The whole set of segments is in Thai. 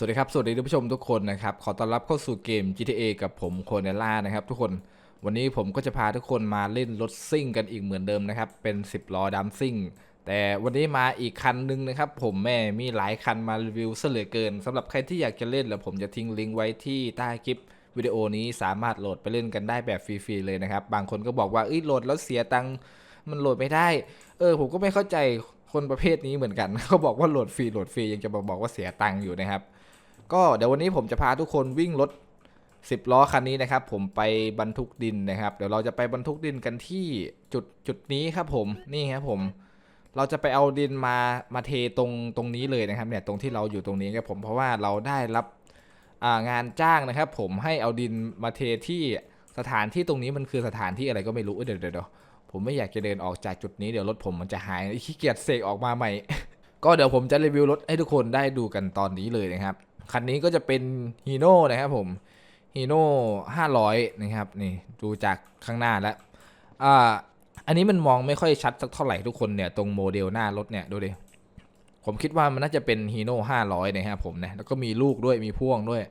สวัสดีครับ สวัสดีท่านผู้ชมทุกคนนะครับ ขอต้อนรับเข้าสู่เกม GTA กับผมโคเนล่านะครับทุกคน วันนี้ผมก็จะพาทุกคนมาเล่นรถซิ่งกันอีกเหมือนเดิมนะครับ เป็น 10 ล้อดัมซิ่ง แต่วันนี้มาอีกคันหนึงนะครับ ผมแม่มีหลายคันมารีวิวเหลือเกินสำหรับใครที่อยากจะเล่นแล้วผมจะทิ้งลิงก์ไว้ที่ใต้คลิปวิดีโอนี้สามารถโหลดไปเล่นกันได้แบบฟรีๆเลยนะครับ บางคนก็บอกว่าเอ้ยโหลดแล้วเสียตังค์ มันโหลดไม่ได้ เออ ผมก็ไม่เข้าใจคนประเภทนี้เหมือนกัน เขาบอกว่าโหลดฟรีโหลดฟรียังจะมาบอกว่าเสียตังค์อยู่นะครับ ก็เดี๋ยววันนี้ผมจะพาทุกคนวิ่งรถ 10 ล้อคันนี้นะครับ ผมไปบรรทุกดินนะครับ เดี๋ยวเราจะไปบรรทุกดินกันที่จุดจุดนี้ครับผมนี่ครับผม เราจะไปเอาดินมามาเทตรงตรงนี้เลยนะครับเนี่ยตรงที่เราอยู่ตรงนี้ครับผมเพราะว่าเราได้รับางานจ้างนะครับ ผมให้เอาดินมาเทที่สถานที่ตรงนี้มันคือสถานที่อะไรก็ไม่รู้เดี๋ยวเดี๋ยวเดี๋ยวผมไม่อยากจะเดินออกจากจุดนี้เดี๋ยวรถผมมันจะหายขี้เกียจเสกออกมาใหม่ ก็เดี๋ยวผมจะรีวิวรถให้ทุกคนได้ดูกันตอนนี้เลยนะครับ คันนี้ก็จะเป็นฮีโน่นะครับผมฮีโน่500นะครับนี่ดูจากข้างหน้าแล้วอ่าอันนี้มันมองไม่ค่อยชัดสักเท่าไหร่ทุกคนเนี่ยตรงโมเดลหน้ารถเนี่ยดูดิผมคิดว่ามันน่าจะเป็นฮีโน่500นะครับผมนะแล้วก็มีลูกด้วยมีพ่วงด้วย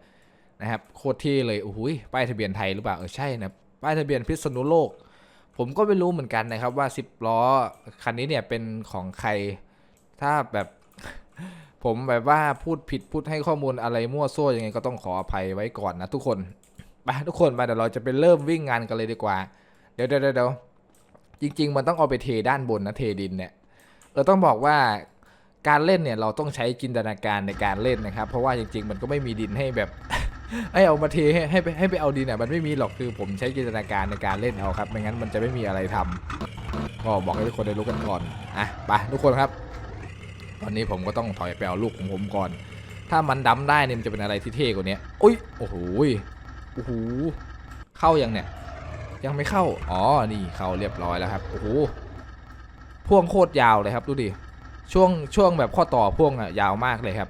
นะครับโคตรเท่เลยโอ้โหยป้ายทะเบียนไทยหรือเปล่าเออใช่นะป้ายทะเบียนพิษณุโลก ผมก็ไม่รู้เหมือนกันนะครับว่า 10ล้อคันนี้เนี่ยเป็นของใครถ้าแบบ ผมแบบว่าพูดผิดพูดให้ข้อมูลอะไรมั่วซั่วยังไงก็ต้องขออภัยไว้ก่อนนะทุกคนไปทุกคนไปเดี๋ยวเราจะไปเริ่มวิ่งงานกันเลยดีกว่า เดี๋ยวเดี๋ยวเดี๋ยวจริง ๆ มันต้องเอาไปเทด้านบนนะเทดินเนี่ยเราต้องบอกว่าการเล่นเนี่ยเราต้องใช้จินตนาการในการเล่นนะครับ เพราะว่าจริง ๆ มันก็ไม่มีดินให้แบบให้เอามาเทให้ให้ไปให้ไปเอาดินอะมันไม่มีหรอกคือผมใช้จินตนาการในการเล่นเอาครับไม่งั้นมันจะไม่มีอะไรทำก็บอกให้ทุกคนได้รู้กันก่อนอะไปทุกคนครับ ตอนนี้ผมก็ต้องถอยไปเอาลูกของผมก่อน ถ้ามันดำได้เนี่ยมันจะเป็นอะไรที่เท่กว่านี้อุ้ยโอ้โหโอ้โหเข้ายังเนี่ย ยังไม่เข้า อ๋อ นี่เข้าเรียบร้อยแล้วครับ โอ้โห พ่วงโคตรยาวเลยครับ ดูดิ ช่วงช่วงแบบข้อต่อพ่วงอะยาวมากเลยครับ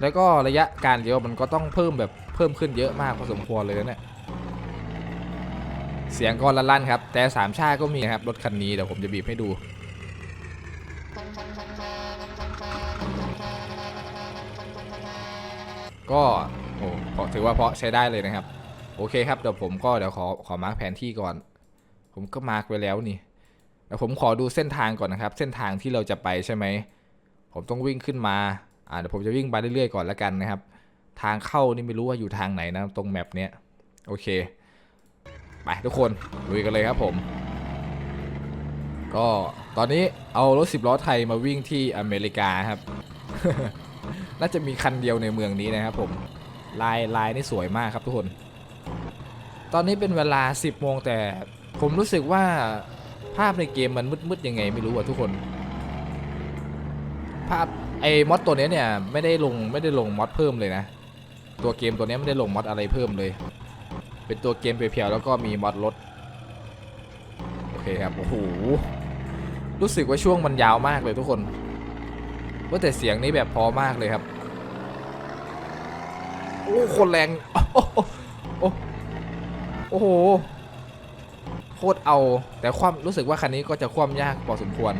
แล้วก็ระยะการเลี้ยวมันก็ต้องเพิ่มแบบเพิ่มขึ้นเยอะมากพอสมควรเลยนะเนี่ย เสียงก็ลั่นๆครับ แต่สามชาติก็มีนะครับรถคันนี้เดี๋ยวผมจะบีบให้ดู ก็โอ้ถือว่าเพาะใช้ได้เลยนะครับ โอเคครับเดี๋ยวผมก็เดี๋ยวขอขอมาร์กแผนที่ก่อน ผมก็มาร์กไว้แล้วนี่เดี๋ยวผมขอดูเส้นทางก่อนนะครับ เส้นทางที่เราจะไปใช่ไหมผมต้องวิ่งขึ้นมาอ่าเดี๋ยวผมจะวิ่งไปเรื่อยๆก่อนแล้วกันนะครับ ทางเข้านี่ไม่รู้ว่าอยู่ทางไหนนะตรงแมปเนี้ยโอเคไปทุกคนลุยกันเลยครับผม ก็ตอนนี้เอารถสิบล้อไทยมาวิ่งที่อเมริกาครับ น่าจะมีคันเดียวในเมืองนี้นะครับผมลายลายนี่สวยมากครับทุกคน ตอนนี้เป็นเวลา 10โมงแต่ผมรู้สึกว่าภาพในเกมมันมืดๆยังไงไม่รู้อะทุกคน ภาพไอ้มอดตัวเนี้ยเนี่ยไม่ได้ลงไม่ได้ลงมอดเพิ่มเลยนะ ตัวเกมตัวเนี้ยไม่ได้ลงมอดอะไรเพิ่มเลย เป็นตัวเกมเพียวๆแล้วก็มีมอดรถโอเคครับโอ้โหรู้สึกว่าช่วงมันยาวมากเลยทุกคน ว่าแต่เสียงนี้แบบพอมากเลยครับ โอ้คนแรง โอ้โห โคตรเอา แต่ความรู้สึกว่าคันนี้ก็จะคว่ำยากพอสมควร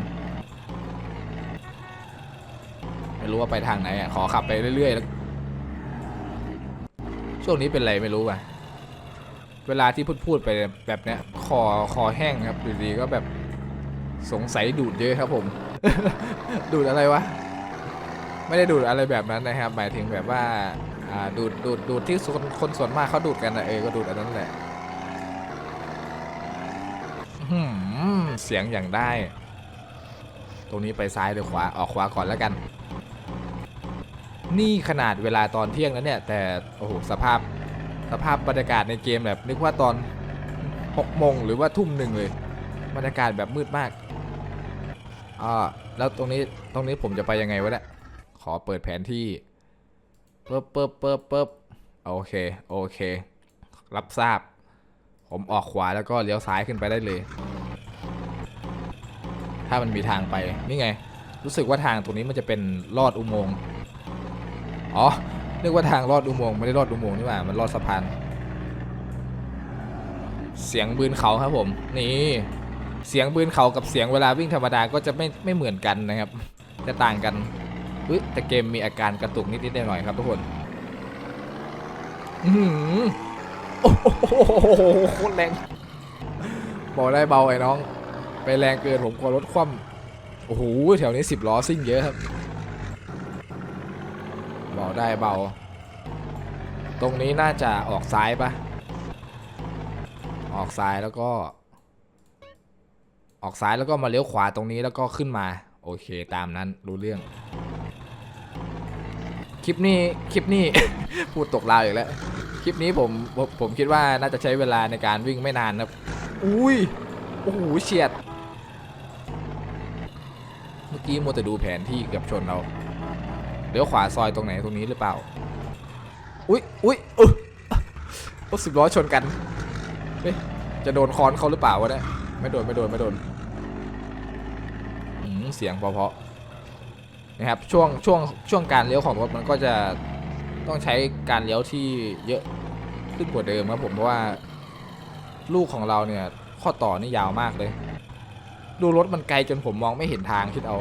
ไม่รู้ว่าไปทางไหนอะ ขอขับไปเรื่อยๆแล้วช่วงนี้เป็นไรไม่รู้อะ เวลาที่พูดพูดๆไปแบบเนี้ย คอคอแห้งครับอยู่ดีก็แบบสงสัยดูดเยอะครับผม ดูดอะไรวะ ไม่ได้ดูดอะไรแบบนั้นนะครับ หมายถึงแบบว่าดูดดูดดูดที่คนคนส่วนมากเขาดูดกันนะเออก็ดูดอันนั้นแหละหือเสียงอย่างได้ ตรงนี้ไปซ้ายหรือขวาออกขวาก่อนแล้วกัน นี่ขนาดเวลาตอนเที่ยงแล้วเนี่ย แต่โอ้โหสภาพสภาพบรรยากาศในเกมแบบนึกว่าตอน6โมงหรือว่าทุ่มหนึ่งเลยบรรยากาศแบบมืดมากอ่าแล้วตรงนี้ตรงนี้ผมจะไปยังไงวะเนี่ย ขอเปิดแผนที่ปึ๊บปึ๊บปึ๊บปึ๊บโอเค โอเค รับทราบ ผมออกขวาแล้วก็เลี้ยวซ้ายขึ้นไปได้เลย ถ้ามันมีทางไป นี่ไง รู้สึกว่าทางตรงนี้มันจะเป็นลอดอุโมงค์ อ๋อนึกว่าทางลอดอุโมงค์ไม่ได้ลอดอุโมงค์นี่หว่า มันลอดสะพาน เสียงบืนเขาครับผม นี่ เสียงบืนเขากับเสียงเวลาวิ่งธรรมดาก็จะไม่ไม่เหมือนกันนะครับ จะต่างกัน อุ๊ยแต่เกมมีอาการกระตุกนิดๆหน่อยๆครับทุกคน อื้อหือโอ้โหโคตรแรง บอกได้เบาไอ้น้อง ไปแรงเกินผมกลัวรถคว่ำโอ้โหแถวนี้สิบล้อซิ่งเยอะครับเบาได้เบา ตรงนี้น่าจะออกซ้ายปะออกซ้ายแล้วก็ ออกซ้ายแล้วก็มาเลี้ยวขวาตรงนี้แล้วก็ขึ้นมา โอเคตามนั้นรู้เรื่อง คลิปนี้คลิปนี้ พูดตกลาวอีกแล้ว คลิปนี้ผมผมผมคิดว่าน่าจะใช้เวลาในการวิ่งไม่นานครับ อุ้ย โอ้โหเฉียด เมื่อกี้มัวแต่ดูแผนที่เกือบชนเราเลี้ยวขวาซอยตรงไหนตรงนี้หรือเปล่า อุ้ยอุ้ยเออรถสิบล้อชนกันเฮ้ยจะโดนคอนเขาหรือเปล่าวะเนี่ยไม่โดนไม่โดนไม่โดนอืมเสียงเพาะๆ นะครับช่วงช่วงช่วงการเลี้ยวของรถมันก็จะต้องใช้การเลี้ยวที่เยอะขึ้นกว่าเดิมครับผมเพราะว่าลูกของเราเนี่ยข้อต่อนี่ยาวมากเลย ดูรถมันไกลจนผมมองไม่เห็นทางคิดเอา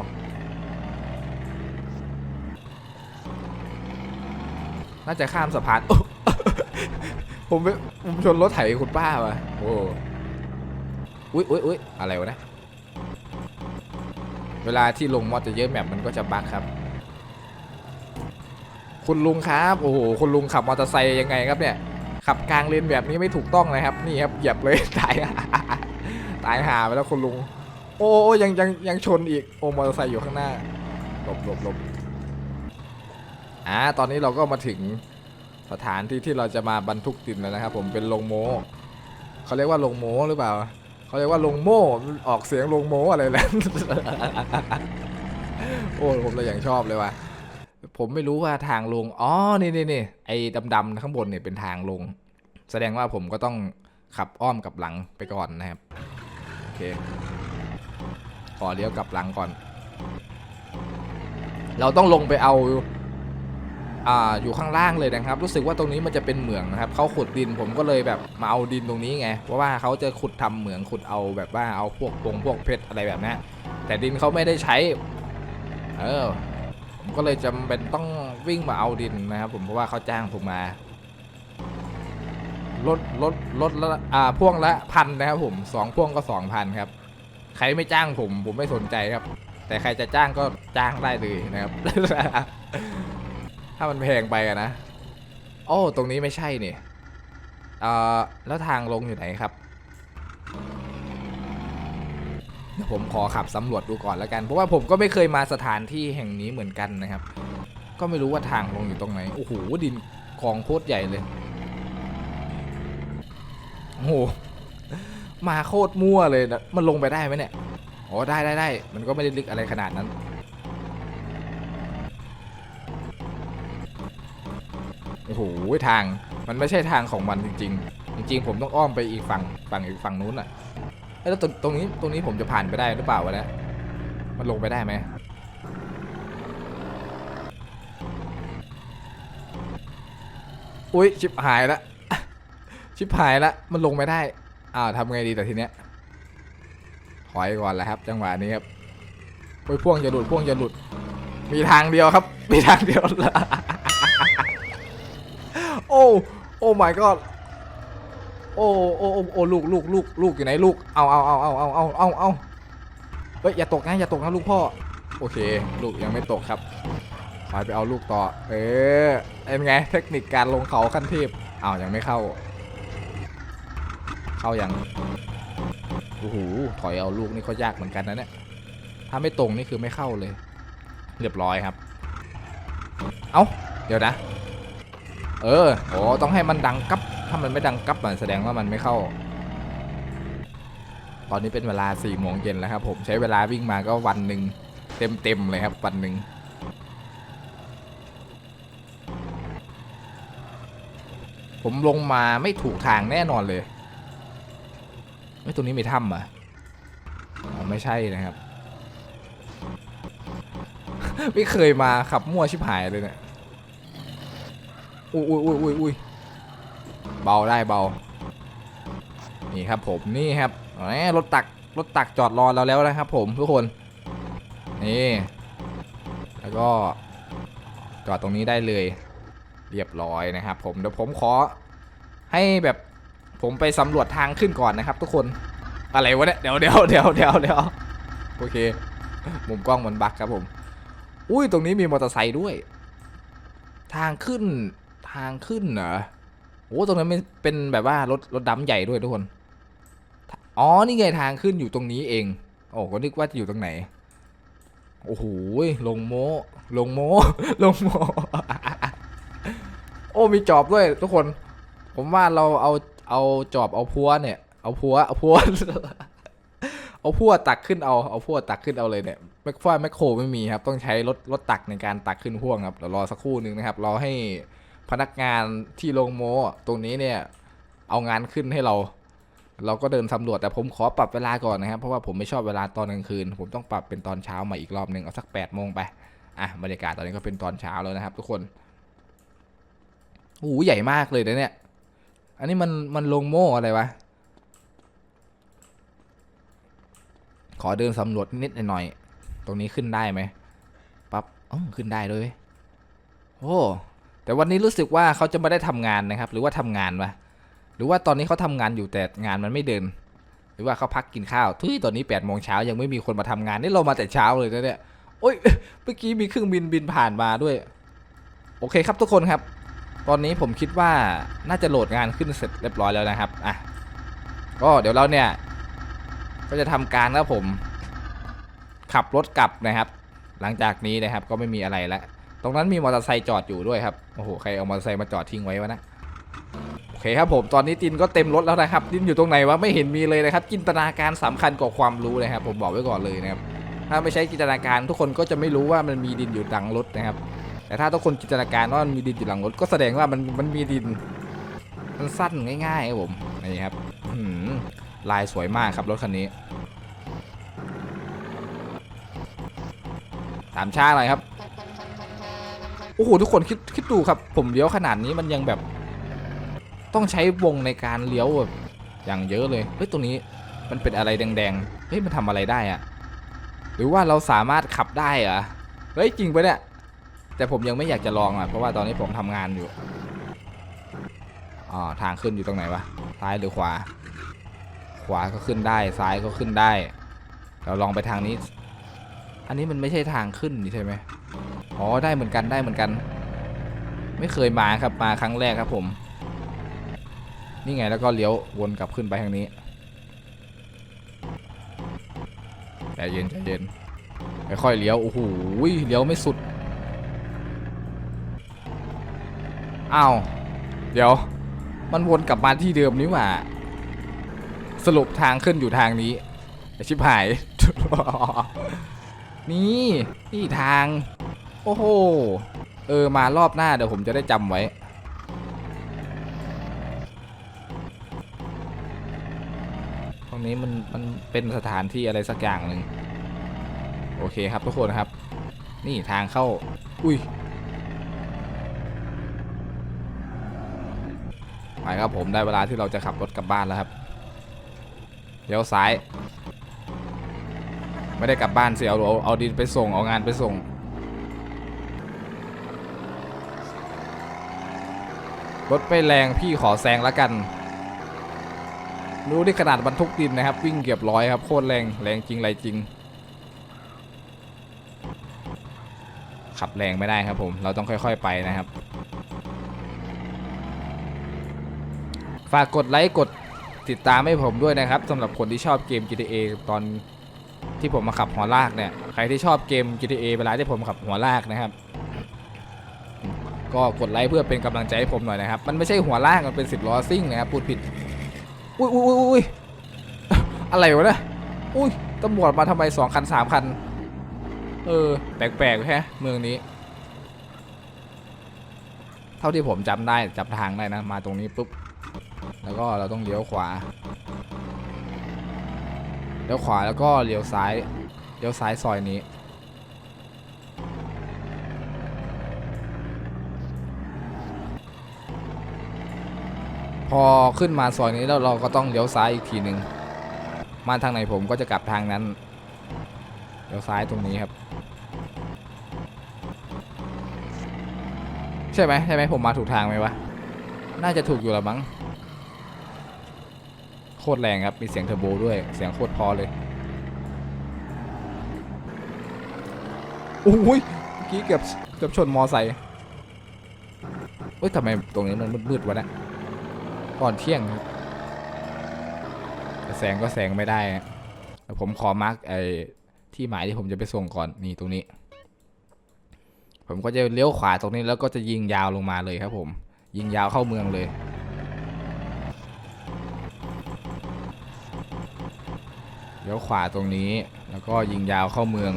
น่าจะข้ามสะพานผมไปผมชนรถไถคุณป้าว่ะโอ้อุ๊ยอุ๊ยอุ๊ยอะไรวะนะ เวลาที่ลงมอเตอร์เยอะแมปมันก็จะบั๊กครับ คุณลุงครับโอ้โหคุณลุงขับมอเตอร์ไซค์ยังไงครับเนี่ยขับกลางเลนแบบนี้ไม่ถูกต้องนะครับ นี่ครับเหยียบเลยตายตายหาไปแล้วคุณลุง โอ้ยังยังยังชนอีกโอ้มอเตอร์ไซค์อยู่ข้างหน้าหลบหลบหลบอ่าตอนนี้เราก็มาถึงสถานที่ที่เราจะมาบรรทุกดินแล้วนะครับ ผมเป็นโรงโมเขาเรียกว่าโรงโมหรือเปล่า เขาเรียกว่าโรงโม่ออกเสียงโรงโมอะไรแล้วโอ้ผมเลยอย่างชอบเลยว่ะผมไม่รู้ว่าทางลงอ๋อนี่นี่นี่ไอ้ดำๆข้างบนเนี่ยเป็นทางลง แสดงว่าผมก็ต้องขับอ้อมกับหลังไปก่อนนะครับโอเคขอเลี้ยวกลับหลังก่อน เราต้องลงไปเอา อ่าอยู่ข้างล่างเลยนะครับ รู้สึกว่าตรงนี้มันจะเป็นเหมืองนะครับเขาขุดดินผมก็เลยแบบมาเอาดินตรงนี้ไงเพราะว่าเขาจะขุดทำเหมืองขุดเอาแบบว่าเอาพวกปงพวกเพชรอะไรแบบนี้แต่ดินเขาไม่ได้ใช้ เออผมก็เลยจำเป็นต้องวิ่งมาเอาดินนะครับ ผมเพราะว่าเขาจ้างผมมารถรถรถละอ่าพ่วงละพันนะครับผมสองพ่วงก็สองพันครับ ใครไม่จ้างผมผมไม่สนใจครับ แต่ใครจะจ้างก็จ้างได้เลยนะครับ ถ้ามันแพงไปอะนะ โอ้ตรงนี้ไม่ใช่นี่เอ่อแล้วทางลงอยู่ไหนครับเดี๋ยวผมขอขับสำรวจดูก่อนแล้วกัน เพราะว่าผมก็ไม่เคยมาสถานที่แห่งนี้เหมือนกันนะครับ ก็ไม่รู้ว่าทางลงอยู่ตรงไหน โอ้โห ดินกองโคตรใหญ่เลย โอ้โห มาโคตรมั่วเลยนะมันลงไปได้ไหมเนี่ย อ๋อ ได้ได้ได้ มันก็ไม่ได้ลึกอะไรขนาดนั้น อ้โหทางมันไม่ใช่ทางของมันจริง ๆ จริง ๆ ผมต้องอ้อมไปอีกฝั่งฝั่งอีกฝั่งนู้นอะเอ้แล้วตรงตรงนี้ตรงนี้ผมจะผ่านไปได้หรือเปล่าวะเนี่ยมันลงไปได้ไหมอุ้ยชิบหายละชิบหายละมันลงไม่ได้อ้าวทำไงดีแต่ทีเนี้ยถอยก่อนแหละครับ จังหวะนี้ครับโอ้ยพ่วงจะหลุดพ่วงจะหลุด มีทางเดียวครับ มีทางเดียวละ อ้โอ้ my god โอ้โอ้โอ้โอ้ลูกลูกลูกลูกอยู่ไหนลูกเอาเอาเอาเอาเอาเอาเอาเอาเฮ้ยอย่าตกนะอย่าตกนะลูกพ่อโอเค ลูกยังไม่ตกครับไปไปเอาลูกต่อ เออเป็นไงเทคนิคการลงเขาขั้นเทพอ้าวยังไม่เข้า เข้ายังโอ้โหถอยเอาลูกนี่ก็ยากเหมือนกันนะเนี่ยถ้าไม่ตรงนี่คือไม่เข้าเลย เรียบร้อยครับ เอ้าเดี๋ยวนะ เออโอ้ต้องให้มันดังกับถ้ามันไม่ดังกับมันแสดงว่ามันไม่เข้า ตอนนี้เป็นเวลา4ี่โมงเย็นแล้วครับผมใช้เวลาวิ่งมาก็วันหนึ่งเต็มเต็มๆเลยครับวันหนึ่งผมลงมาไม่ถูกทางแน่นอนเลยไม่ตรงนี้มีถ้ำอะไม่ใช่นะครับ ไม่เคยมาขับมั่วชิบหายเลยเนี่ย อุ้ยอุ้ยอุ้ยอุ้ยอุ้ยเบาได้เบา นี่ครับผมนี่ครับแหมรถตักรถตักจอดรอเราแล้วนะครับ ผมทุกคน นี่ แล้วก็จอดตรงนี้ได้เลย เรียบร้อยนะครับ ผมเดี๋ยวผมขอให้แบบผมไปสำรวจทางขึ้นก่อนนะครับ ทุกคนอะไรวะเนี่ยเดี๋ยวเดี๋ยวเดี๋ยวเดี๋ยวเดี๋ยวโอเค มุมกล้องมันบักครับผม อุ้ยตรงนี้มีมอเตอร์ไซค์ด้วย ทางขึ้น ทางขึ้นเหรอโอ้ตรงนั้นเป็นเป็นแบบว่ารถรถดำใหญ่ด้วยทุกคน อ๋อ นี่ไงทางขึ้นอยู่ตรงนี้เอง โอ้ก็นึกว่าจะอยู่ตรงไหน โอ้โห ลงโมลงโมลงโมโอ้มีจอบด้วยทุกคน ผมว่าเราเอาเอาจอบเอาพัวเนี่ย เอาพัวเอาพัวเอาพัวตักขึ้นเอาเอาพัวตักขึ้นเอาเลยเนี่ยแมคฟ้าแมคโครไม่มีครับ ต้องใช้รถรถตักในการตักขึ้นพ่วงครับเดี๋ยวรอสักครู่หนึ่งนะครับรอให้ พนักงานที่ลงโมตรงนี้เนี่ยเอางานขึ้นให้เรา เราก็เดินสำรวจแต่ผมขอปรับเวลาก่อนนะครับ เพราะว่าผมไม่ชอบเวลาตอนกลางคืน ผมต้องปรับเป็นตอนเช้ามาอีกรอบหนึ่งเอาสัก8ปดโมงไปอะบรรยากาศตอนนี้ก็เป็นตอนเช้าแล้วนะครับทุกคนโอ้โหใหญ่มากเลยนะเนี่ย อันนี้มันมันลงโม่อะไรวะ ขอเดินสำรวจนิดหน่อย ตรงนี้ขึ้นได้ไหมปั๊บอ๋อขึ้นได้เลย โอ้ แต่วันนี้รู้สึกว่าเขาจะไม่ได้ทำงานนะครับ หรือว่าทำงานวะหรือว่าตอนนี้เขาทำงานอยู่แต่งานมันไม่เดิน หรือว่าเขาพักกินข้าวทุยตอนนี้8ปดโมงเช้ายังไม่มีคนมาทำงานนี่เรามาแต่เช้าเลยนะเนี่ยโอ้ยเมื่อกี้มีเครื่องบินบินผ่านมาด้วย โอเคครับทุกคนครับ ตอนนี้ผมคิดว่าน่าจะโหลดงานขึ้นเสร็จเรียบร้อยแล้วนะครับอะก็เดี๋ยวเราเนี่ย ก็จะทำการแล้วผม ขับรถกลับนะครับ หลังจากนี้นะครับก็ไม่มีอะไรแล้ว ตรงนั้นมีมอเตอร์ไซค์จอดอยู่ด้วยครับ โอ้โห ใครเอามอเตอร์ไซค์มาจอดทิ้งไว้วะนะ โอเคครับผม ตอนนี้ตินก็เต็มรถแล้วนะครับ ตินอยู่ตรงไหนวะ ไม่เห็นมีเลยนะครับ จินตนาการสำคัญกว่าความรู้นะครับ ผมบอกไว้ก่อนเลยนะครับ ถ้าไม่ใช้จินตนาการทุกคนก็จะไม่รู้ว่ามันมีดินอยู่หลังรถนะครับ แต่ถ้าทุกคนจินตนาการว่ามันมีดินอยู่หลังรถก็แสดงว่ามันมันมีดินมันสั้นง่ายๆครับผม นี่ครับลายสวยมากครับรถคันนี้ ตามช้าหน่อยครับ อ้โหทุกคนคิดคิดดูครับ ผมเลี้ยวขนาดนี้มันยังแบบ ต้องใช้วงในการเลี้ยวแบบอย่างเยอะเลยเฮ้ยตรงนี้มันเป็นอะไรแดงๆเฮ้ยมันทำอะไรได้อะหรือว่าเราสามารถขับได้เหรอเฮ้ยจริงปะเนี่ยแต่ผมยังไม่อยากจะลองอะเพราะว่าตอนนี้ผมทำงานอยู่อ๋อทางขึ้นอยู่ตรงไหนวะซ้ายหรือขวา ขวาก็ขึ้นได้ซ้ายก็ขึ้นได้ เราลองไปทางนี้ อันนี้มันไม่ใช่ทางขึ้นนี่ใช่ไหม อ๋อได้เหมือนกันได้เหมือนกัน ไม่เคยมาครับมาครั้งแรกครับผม นี่ไงแล้วก็เลี้ยววนกลับขึ้นไปทางนี้ใจเย็นใจเย็นค่อยๆเลี้ยวโอ้โหเลี้ยวไม่สุดอ้าวเดี๋ยว มันวนกลับมาที่เดิมนี่หว่า สรุปทางขึ้นอยู่ทางนี้ไอ้ชิบหาย นี่ นี่ทาง โอ้โห เออ มารอบหน้าเดี๋ยวผมจะได้จำไว้ ตรงนี้มันมันเป็นสถานที่อะไรสักอย่างหนึ่งโอเคครับทุกคนครับ นี่ทางเข้า อุ้ย ไปครับผมได้เวลาที่เราจะขับรถกลับบ้านแล้วครับเลี้ยวซ้าย ไม่ได้กลับบ้านสิเอาเอาเอาดินไปส่งเอางานไปส่ง รถไม่แรงพี่ขอแซงแล้วกันรู้ที่ขนาดบรรทุกดินนะครับ วิ่งเกือบร้อยครับโคตรแรงแรงจริงไรจริง ขับแรงไม่ได้ครับผมเราต้องค่อย ๆไปนะครับ ฝากกดไลค์กดติดตามให้ผมด้วยนะครับสำหรับคนที่ชอบเกม GTA ตอนที่ผมมาขับหัวลากเนี่ยใครที่ชอบเกม GTA เวลาที่ผมขับหัวลากนะครับ ก็กดไลค์เพื่อเป็นกำลังใจให้ผมหน่อยนะครับ มันไม่ใช่หัวลากมันเป็นสิบล้อซิ่งนะครับพูดผิด อุ้ยอุ้ยอุ้ยอุ้ยอะไรวะเนี่ยอุ้ยตำรวจมาทำไมสองคันสามคัน เออ แปลกๆแฮะเมืองนี้ เท่าที่ผมจำได้จับทางได้นะ มาตรงนี้ปุ๊บ แล้วก็เราต้องเลี้ยวขวา เลี้ยวขวาแล้วก็เลี้ยวซ้าย เลี้ยวซ้ายซอยนี้ อขึ้นมาซอยนี้แล้วเราก็ต้องเลี้ยวซ้ายอีกทีหนึ่งมาทางไหนผมก็จะกลับทางนั้นเลี้ยวซ้ายตรงนี้ครับ ใช่ไหมใช่ไหมผมมาถูกทางไหมวะน่าจะถูกอยู่ละมั้งโคตรแรงครับมีเสียงเทอร์โบด้วยเสียงโคตรพอเลยโอ้ยเมื่อกี้เกือบเกือบชนมอไซค์เอ้ยทำไมตรงนี้มันมืดๆวะเนี่ย ก่อนเที่ยงครับแแสงก็แสงไม่ได้ผมขอมาร์กไอ้ที่หมายที่ผมจะไปส่งก่อนนี่ตรงนี้ ผมก็จะเลี้ยวขวาตรงนี้แล้วก็จะยิงยาวลงมาเลยครับ ผม ยิงยาวเข้าเมืองเลยเลี้ยวขวาตรงนี้แล้วก็ยิงยาวเข้าเมือง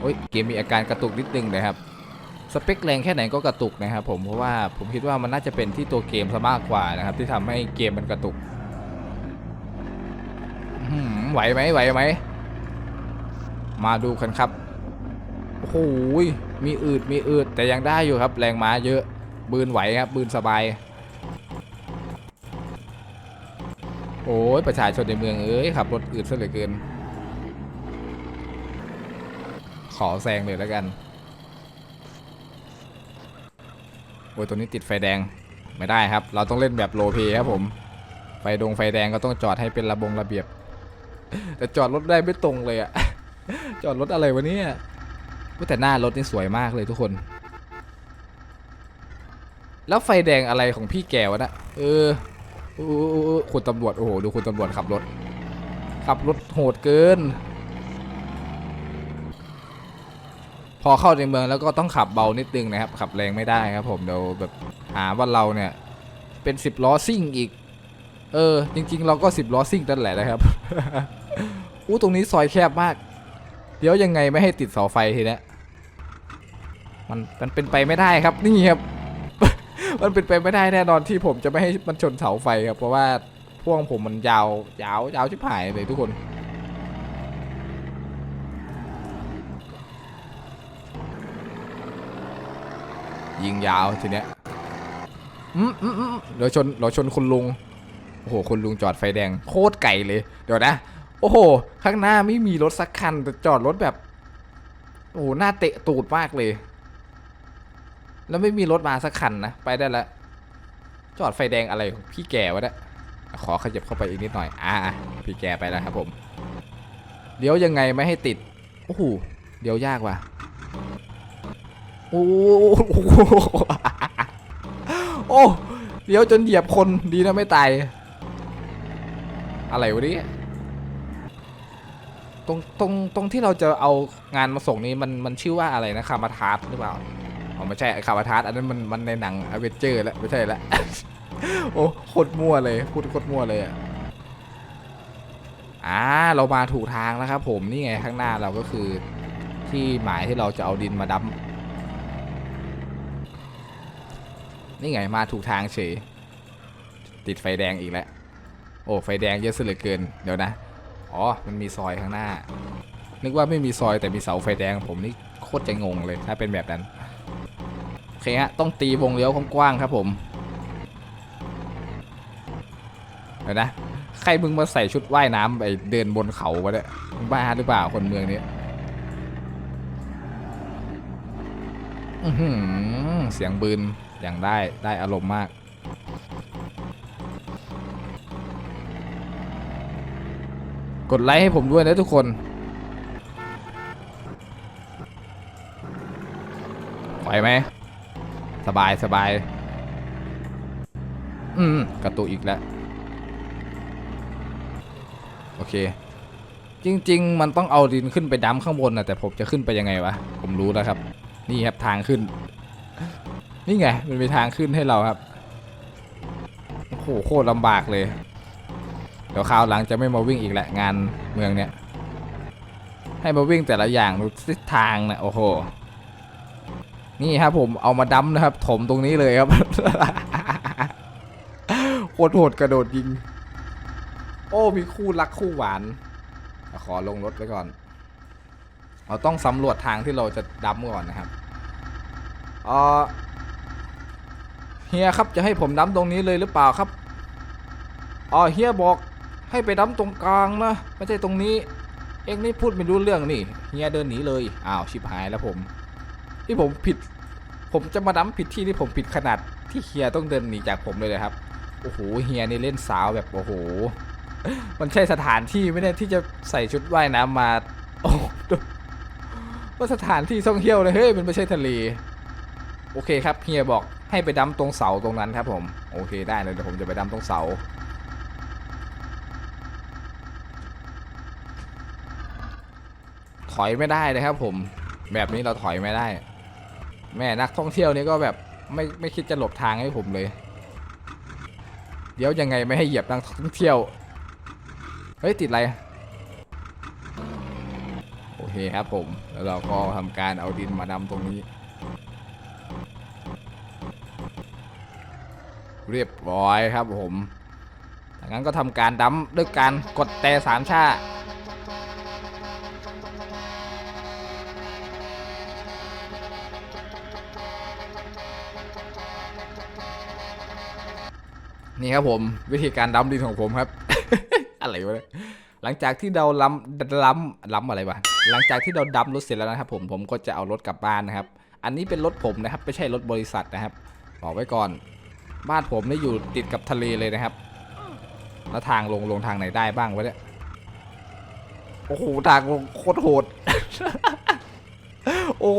โอ้ยเกมมีอาการกระตุกนิดนึงนะครับ สเปคแรงแค่ไหนก็กระตุกนะครับผมเพราะว่าผมคิดว่ามันน่าจะเป็นที่ตัวเกมซะมากกว่านะครับ ที่ทำให้เกมมันกระตุกไหวไหมไหวไหมมาดูกันครับโอ้โหยมีอืดมีอืดแต่ยังได้อยู่ครับ แรงม้าเยอะบืนไหวครับบืนสบายโอ้ยประชาชนในเมืองเอ้ยขับรถอืดซะเหลือเกิน ขอแซงเลยแล้วกัน โอ้ยตัวนี้ติดไฟแดงไม่ได้ครับ เราต้องเล่นแบบโลเพครับผม ไฟดงไฟแดงก็ต้องจอดให้เป็นระบงระเบียบ แต่จอดรถได้ไม่ตรงเลยอะจอดรถอะไรวะเนี่ยแต่หน้ารถนี่สวยมากเลยทุกคน แล้วไฟแดงอะไรของพี่แกวะนะเอออ,อคุณตำรวจโอ้โหดูคุณตำรวจขับรถ ขับรถโหดเกิน พอเข้าในเมืองแล้วก็ต้องขับเบานิดนึงนะครับ ขับแรงไม่ได้ครับผมเดี๋ยวแบบหาว่าเราเนี่ย เป็นสิบล้อซิ่งอีก เออ จริง ๆ เราก็สิบล้อซิ่งนั่นแหละนะครับอู้ตรงนี้ซอยแคบมาก เดี๋ยวยังไงไม่ให้ติดเสาไฟทีเนี้ยมันมันเป็นไปไม่ได้ครับนี่ครับ มันเป็นไปไม่ได้แน่นอนที่ผมจะไม่ให้มันชนเสาไฟครับเพราะว่าพ่วงผมมันยาวยาวยาวชิบหายเลยทุกคน ยิงยาวทีเนี้ยอืมอืมอืมเดี๋ยวชนเดี๋ยวชนคุณลุง โอ้โห คุณลุงจอดไฟแดง โคตรไก่เลย เดี๋ยวนะ โอ้โห ข้างหน้าไม่มีรถสักคันแต่จอดรถแบบ โอ้โห หน้าเตะตูดมากเลย แล้วไม่มีรถมาสักคันนะ ไปได้แล้วจอดไฟแดงอะไรของพี่แกวะเนี่ยขอขยับเข้าไปอีกนิดหน่อย อ่า พี่แกไปแล้วครับผม เดี๋ยวยังไงไม่ให้ติด โอ้โห เดี๋ยวยากว่ะ โอ้โหโอ้เดี๋ยวจนเหยียบคนดีนะไม่ตาย อะไรวะนี่ตรงตรงตรงที่เราจะเอางานมาส่งนี้มันมันชื่อว่าอะไรนะคามาทาร์หรือเปล่าอ๋อไม่ใช่คามาทาร์อันนั้นมันมันในหนังอเวนเจอร์แล้วไม่ใช่แล้วโอ้โคตรมั่วเลยพูดโคตรมั่วเลยอะอ่าเรามาถูกทางแล้วครับผมนี่ไงข้างหน้าเราก็คือที่หมายที่เราจะเอาดินมาดั้ม นี่ไงมาถูกทางเฉย ติดไฟแดงอีกแล้ว โอ้ ไฟแดงเยอะเหลือเกิน เดี๋ยวนะ อ๋อ มันมีซอยข้างหน้า นึกว่าไม่มีซอยแต่มีเสาไฟแดงผมนี่โคตรจะงงเลยถ้าเป็นแบบนั้น โอเคฮะ ต้องตีวงเลี้ยวกว้างๆครับผม เดี๋ยวนะ ใครมึงมาใส่ชุดว่ายน้ำไปเดินบนเขาวะเนี่ยบ้าหรือเปล่าคนเมืองนี้ อือหือ เสียงปืนอย่างได้ได้อารมณ์มาก กดไลค์ให้ผมด้วยนะทุกคนไหวไหม สบายสบาย อืม กระตุกอีกแล้ว โอเค จริง ๆ มันต้องเอาดินขึ้นไปดั้มข้างบนนะแต่ผมจะขึ้นไปยังไงวะ ผมรู้แล้วครับ นี่ครับทางขึ้น นี่ไงมันมีทางขึ้นให้เราครับโอ้โหโคตรลำบากเลย เดี๋ยวคราวหลังจะไม่มาวิ่งอีกแหละงานเมืองเนี้ยให้มาวิ่งแต่ละอย่างดูทิศทางนะโอ้โหนี่ครับผมเอามาดั้มนะครับ ถมตรงนี้เลยครับโคตรโหดกระโดดยิง โอ้มีคู่รักคู่หวาน ขอลงรถไว้ก่อน เราต้องสำรวจทางที่เราจะดั้มก่อนนะครับเออเฮียครับจะให้ผมดั้มตรงนี้เลยหรือเปล่าครับอ๋อเฮียบอกให้ไปดั้มตรงกลางนะไม่ใช่ตรงนี้ เอ็งนี่พูดไม่รู้เรื่องนี่เฮียเดินหนีเลยอ้าวชิบหายแล้วผมที่ผมผิด ผมจะมาดั้มผิดที่ที่ผมผิดขนาดที่เฮียต้องเดินหนีจากผมเลยนะครับโอ้โหเฮียนี่เล่นสาวแบบโอ้โหมันใช่สถานที่ไม่ได้ที่จะใส่ชุดว่ายน้ำมา ว่าสถานที่ท่องเที่ยวเลยเฮ้ยมันไม่ใช่ทะเล โอเคครับเฮียบอกให้ไปดั้มตรงเสาตรงนั้นครับผม โอเคได้เลยเดี๋ยวผมจะไปดั้มตรงเสาถอยไม่ได้เลยครับผมแบบนี้เราถอยไม่ได้ แม่นักท่องเที่ยวนี่ก็แบบไม่ไม่คิดจะหลบทางให้ผมเลย เดี๋ยวยังไงไม่ให้เหยียบนักท่องเที่ยว เฮ้ยติดอะไร เคครับผม แล้วเราก็ทำการเอาดินมาดำตรงนี้ เรียบร้อยครับผมจากนั้นก็ทำการดำด้วยการกดแต่สามชานี่ครับผมวิธีการดำดินของผมครับ อะไรวะเนี่ย หลังจากที่เราล้ำล้ำล้ำอะไรวะหลังจากที่เราดำรถเสร็จแล้วนะครับ ผมผมก็จะเอารถกลับบ้านนะครับ อันนี้เป็นรถผมนะครับ ไม่ใช่รถบริษัทนะครับบอกไว้ก่อน บ้านผมนี่อยู่ติดกับทะเลเลยนะครับ แล้วทางลงลงทางไหนได้บ้างวะเนี่ยโอ้โหทางลงโคตรโหด โอ้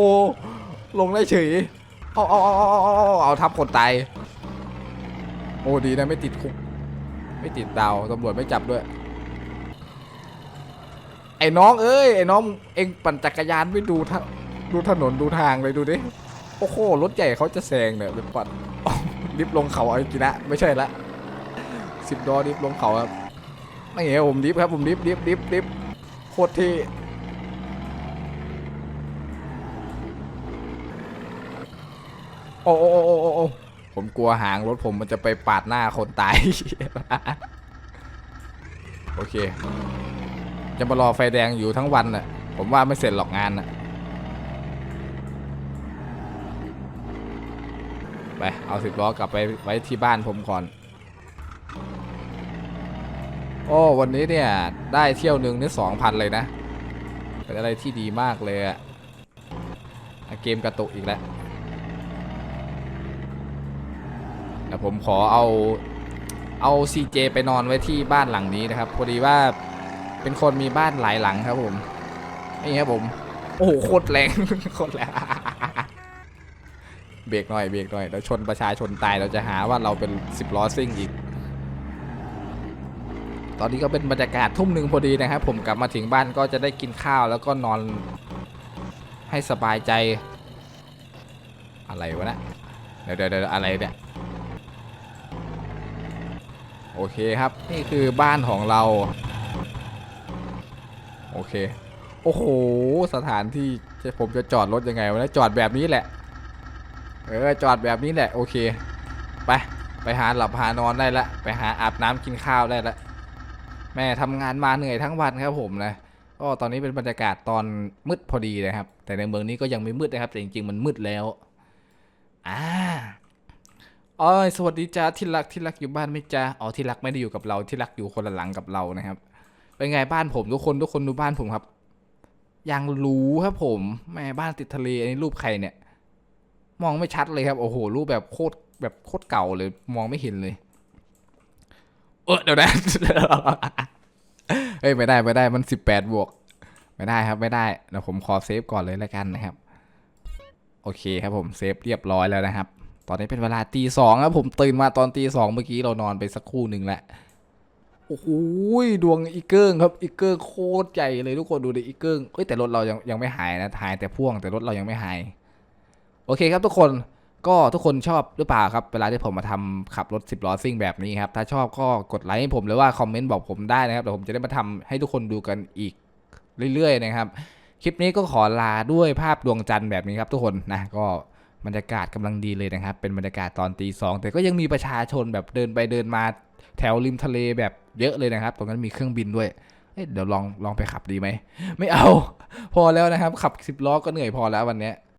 ลงได้เฉยเอาเอาเอาเอาเอาเอาทับคนตายโอ้ดีนะไม่ติดคุก ไม่ติดดาวตำรวจไม่จับด้วย อ้น้องเอ้ยไอ้น้องเองปั่นจักรยานไม่ดูทดูถนนดูทางเลยดูดิโอ้โหรถใหญ่เขาจะแซงเนี่ยเป็นปั่นอ้าวดิฟลงเขาเอาจรินะไม่ใช่ละสิบดอดิฟลงเขาครับไม่เห็นผมดิฟครับผมดิฟดิฟดิฟดิฟโคตรเท่โอ้โอ้โอ้โอ้โอ้โอ้ผมกลัวหางรถผมมันจะไปปาดหน้าคนตาย โอเค จะมารอไฟแดงอยู่ทั้งวันน่ะ ผมว่าไม่เสร็จหรอกงานน่ะ ไป เอาสิบล้อกลับไปไว้ที่บ้านผมก่อน โอ้วันนี้เนี่ย ได้เที่ยวหนึ่งนี่สองพันเลยนะ เป็นอะไรที่ดีมากเลยอะอะเกมกระตุกอีกแล้วเดี๋ยวผมขอเอาเอา CJ ไปนอนไว้ที่บ้านหลังนี้นะครับ พอดีว่า เป็นคนมีบ้านหลายหลังครับผม นี่ครับผม โอ้โหโคตรแรงโคตรแรงเบรกหน่อยเบรกหน่อยแล้วชนประชาชนตายเราจะหาว่าเราเป็นสิบล้อซิ่งอีก ตอนนี้ก็เป็นบรรยากาศทุ่มหนึ่งพอดีนะครับ ผมกลับมาถึงบ้านก็จะได้กินข้าวแล้วก็นอนให้สบายใจ อะไรวะเนะเดี๋ยเดี๋ยวเดี๋ยวอะไรเนี่ยโอเคครับ นี่คือบ้านของเรา โอเค โอ้โห สถานที่ผมจะจอดรถยังไงวะเนะจอดแบบนี้แหละ เออ จอดแบบนี้แหละ โอเค ไป ไปหาหลับหานอนได้ละ ไปหาอาบน้ำกินข้าวได้ละ แม่ทำงานมาเหนื่อยทั้งวันครับผมนะ ก็ตอนนี้เป็นบรรยากาศตอนมืดพอดีนะครับ แต่ในเมืองนี้ก็ยังไม่มืดนะครับ แต่จริงๆมันมืดแล้ว อ่าอ๋อสวัสดีจ้าที่รักที่รักอยู่บ้านไหมจ้าอ๋อที่รักไม่ได้อยู่กับเราที่รักอยู่คนละหลังกับเรานะครับ เป็นไงบ้านผมทุกคนทุกคนดูบ้านผมครับ ยังรู้ครับผมแม่บ้านติดทะเลอันนี้รูปใครเนี่ย มองไม่ชัดเลยครับ โอ้โห รูปแบบโคตรแบบโคตรเก่าเลย มองไม่เห็นเลย เออเดี๋ยวนะเฮ้ยไม่ได้ไม่ได้มันสิบแปดบวก ไม่ได้ครับไม่ได้เดี๋ยวผมขอเซฟก่อนเลยแล้วกันนะครับ โอเคครับผมเซฟเรียบร้อยแล้วนะครับ ตอนนี้เป็นเวลาตีสองครับผมตื่นมาตอนตีสองเมื่อกี้เรานอนไปสักครู่หนึ่งแล้ว โอ้โหดวงอีเกิงครับอีเกิงโคตรใหญ่เลยทุกคนดูดิอีเกิงเอ้ยแต่รถเรายังยังไม่หายนะหายแต่พ่วงแต่รถเรายังไม่หาย โอเคครับทุกคนก็ทุกคนชอบหรือเปล่าครับ เวลาที่ผมมาทำขับรถ 10ล้อซิ่งแบบนี้ครับ ถ้าชอบก็กดไลค์ให้ผมหรือว่าคอมเมนต์บอกผมได้นะครับเดี๋ยวผมจะได้มาทำให้ทุกคนดูกันอีกเรื่อยๆนะครับ คลิปนี้ก็ขอลาด้วยภาพดวงจันทร์แบบนี้ครับ ทุกคนนะก็บรรยากาศกำลังดีเลยนะครับ เป็นบรรยากาศตอนตีสองแต่ก็ยังมีประชาชนแบบเดินไปเดินมา แถวริมทะเลแบบเยอะเลยนะครับ ตรงนั้นมีเครื่องบินด้วยเอ้ยเดี๋ยวลองลองไปขับดีไหม ไม่เอา พอแล้วนะครับ ขับสิบล้อก็เหนื่อยพอแล้ววันนี้